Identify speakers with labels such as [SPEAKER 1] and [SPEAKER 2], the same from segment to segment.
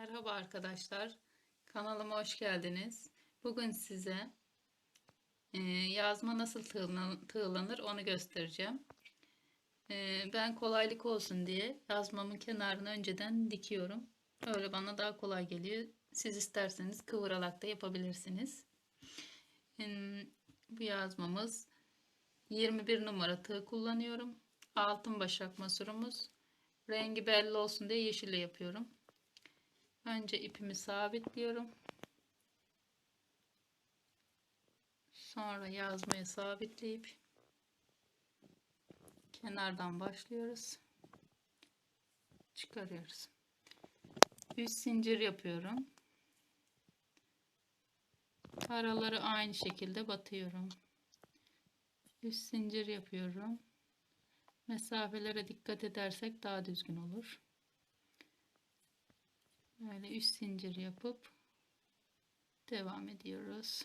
[SPEAKER 1] Merhaba arkadaşlar. Kanalıma hoş geldiniz. Bugün size e, yazma nasıl tığlan- tığlanır onu göstereceğim. E, ben kolaylık olsun diye yazmamın kenarını önceden dikiyorum. Öyle bana daha kolay geliyor. Siz isterseniz kıvırarak da yapabilirsiniz. E, bu yazmamız 21 numara tığ kullanıyorum. Altın başak masurumuz. Rengi belli olsun diye yeşille yapıyorum. Önce ipimi sabitliyorum. Sonra yazmaya sabitleyip kenardan başlıyoruz. Çıkarıyoruz. 3 zincir yapıyorum. Araları aynı şekilde batıyorum. 3 zincir yapıyorum. Mesafelere dikkat edersek daha düzgün olur. Böyle 3 zincir yapıp devam ediyoruz.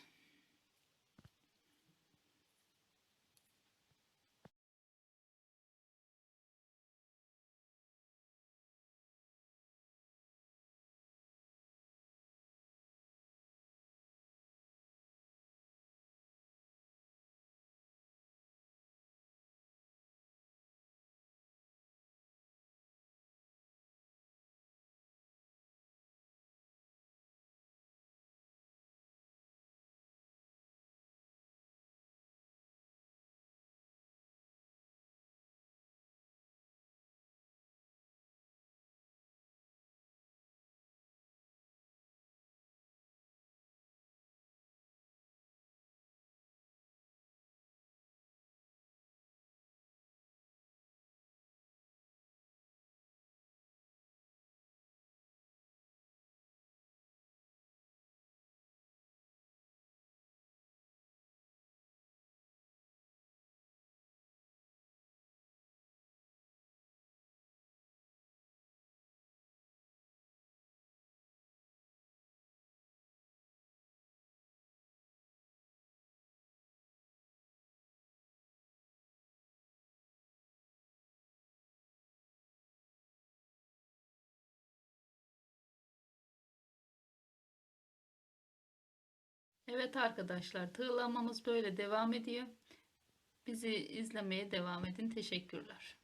[SPEAKER 1] Evet arkadaşlar tığlamamız böyle devam ediyor. Bizi izlemeye devam edin. Teşekkürler.